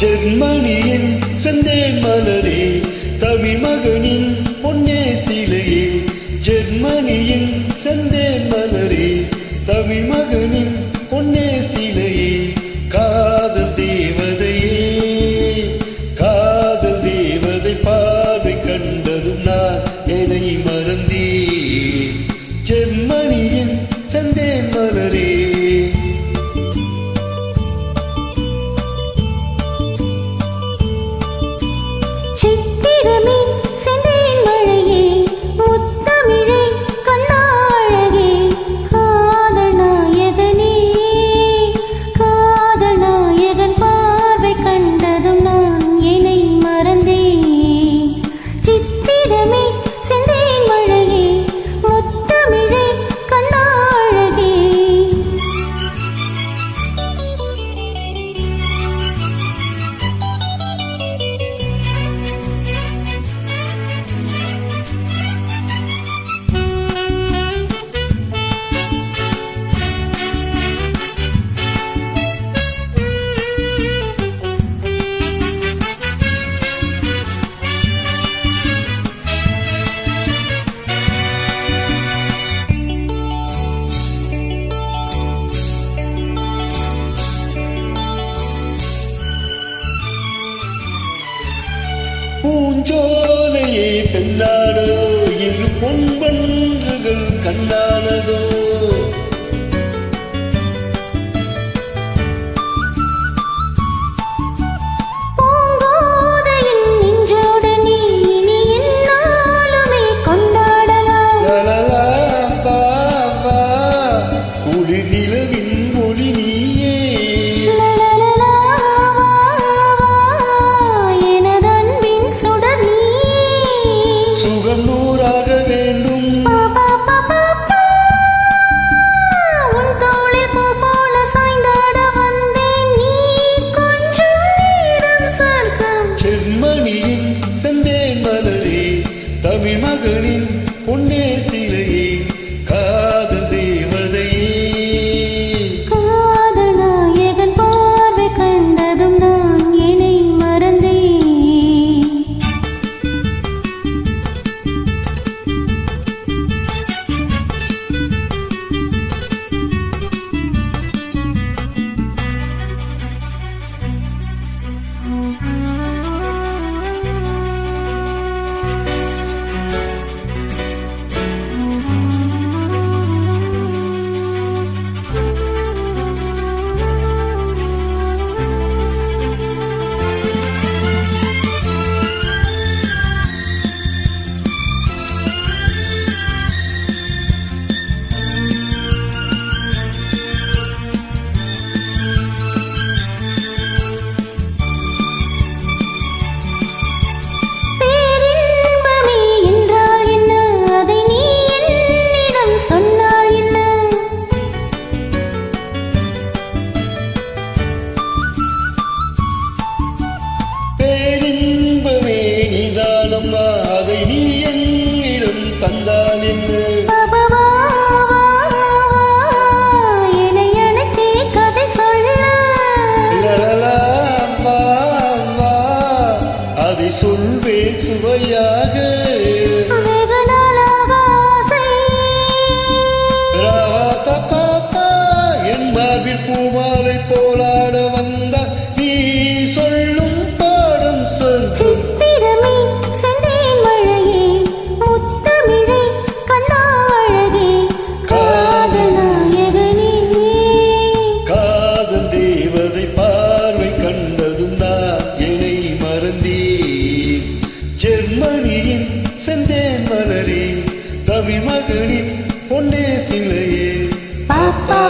ஜெர்மனியின் செந்தேன் மலரே தமிழ் மகனின் பொன்னே சிலை. பூஞ்சோலையே பெண்ணானதோ இரு பொன் பண்புகள் கண்ணானதோ. மகளே பொன்னே சிலையே. பாப்பா